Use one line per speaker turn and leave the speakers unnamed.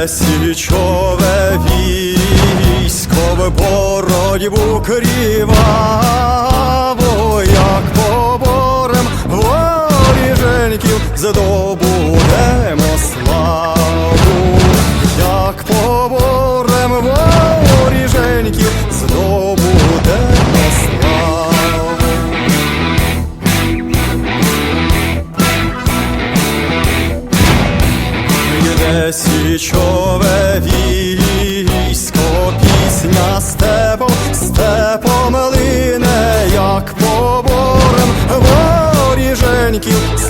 Йде січове військо в боротьбу кріваво, як поборем воріженьків здобудемо січове військо, пісня степом, степом лине, як поборем воріженьків